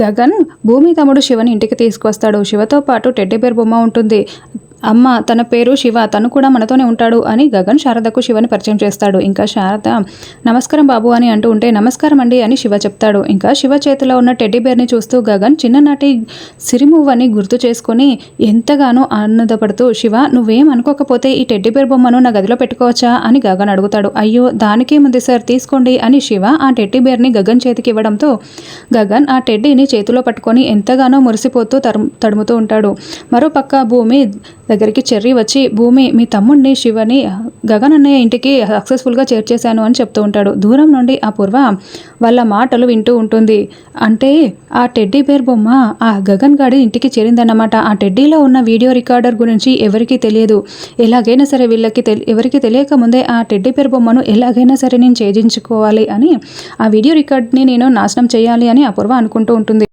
గగన్ భూమి తమ్ముడు శివని ఇంటికి తీసుకొస్తాడు శివతో పాటు టెడ్డిబేర్ బొమ్మ ఉంటుంది. అమ్మ తన పేరు శివ తను కూడా మనతోనే ఉంటాడు అని గగన్ శారదకు శివని పరిచయం చేస్తాడు. ఇంకా శారద నమస్కారం బాబు అని అంటూ ఉంటే నమస్కారం అండి అని శివ చెప్తాడు. ఇంకా శివ చేతిలో ఉన్న టెడ్డీ బేర్ని చూస్తూ గగన్ చిన్ననాటి సిరిమువ్వని గుర్తు చేసుకొని ఎంతగానో ఆనందపడుతూ శివ నువ్వేం అనుకోకపోతే ఈ టెడ్డీ బేర్ బొమ్మను నా గదిలో పెట్టుకోవచ్చా? అని గగన్ అడుగుతాడు. అయ్యో దానికేముంది సార్ తీసుకోండి అని శివ ఆ టెడ్డీ బేర్ని గగన్ చేతికి ఇవ్వడంతో గగన్ ఆ టెడ్డీని చేతిలో పట్టుకొని ఎంతగానో మురిసిపోతూ తరు తడుముతూ ఉంటాడు. మరోపక్క భూమి దగ్గరికి చెర్రి వచ్చి భూమి మీ తమ్ముడిని శివని గగన్ అన్నయ్య ఇంటికి సక్సెస్ఫుల్గా చేర్చేశాను అని చెప్తూ ఉంటాడు. దూరం నుండి ఆ పూర్వ వాళ్ళ మాటలు వింటూ ఉంటుంది. అంటే ఆ టెడ్డీ బేర్ బొమ్మ ఆ గగన్ గాడి ఇంటికి చేరిందన్నమాట. ఆ టెడ్డీలో ఉన్న వీడియో రికార్డర్ గురించి ఎవరికీ తెలియదు. ఎలాగైనా సరే వీళ్ళకి తెలి ఎవరికి తెలియక ముందే ఆ టెడ్డీ బేర్ బొమ్మను ఎలాగైనా సరే నేను ఛేదించుకోవాలి అని ఆ వీడియో రికార్డ్ని నేను నాశనం చేయాలి అని అపూర్వ అనుకుంటూ ఉంటుంది.